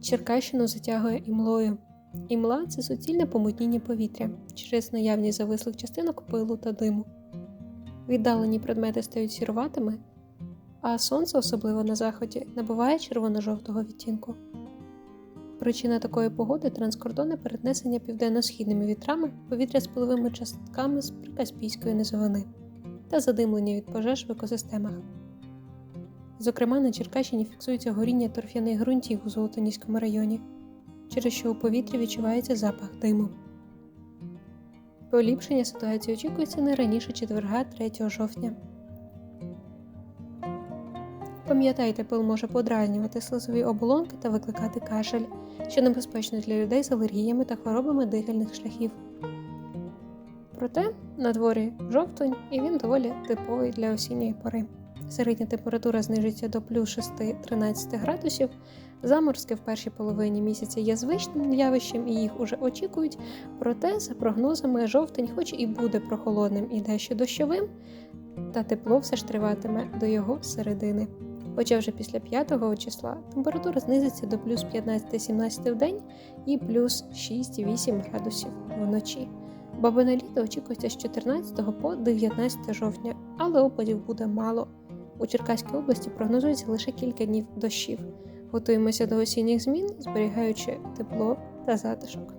Черкащину затягує імлою. Імла це суцільне помутніння повітря через наявність завислих частинок пилу та диму. Віддалені предмети стають сіруватими, а сонце, особливо на заході, набуває червоно-жовтого відтінку. Причина такої погоди транскордонне перенесення південно-східними вітрами повітря з пиловими частками з прикаспійської низовини та задимлення від пожеж в екосистемах. Зокрема, на Черкащині фіксується горіння торф'яних ґрунтів у Золотоніському районі, через що у повітрі відчувається запах диму. Поліпшення ситуації очікується не раніше четверга 3 жовтня. Пам'ятайте, пил може подразнювати слизові оболонки та викликати кашель, що небезпечно для людей з алергіями та хворобами дихальних шляхів. Проте на дворі жовтень і він доволі типовий для осінньої пори. Середня температура знижиться до плюс 6-13 градусів. Заморозки в першій половині місяця є звичним явищем і їх уже очікують. Проте, за прогнозами, жовтень, хоч і буде прохолодним і дещо дощовим, та тепло все ж триватиме до його середини. Хоча вже після 5 числа температура знизиться до плюс 15-17 в день і плюс 6-8 градусів вночі. Бабине літо очікується з 14 по 19 жовтня, але опадів буде мало. У Черкаській області прогнозується лише кілька днів дощів. Готуємося до осінніх змін, зберігаючи тепло та затишок.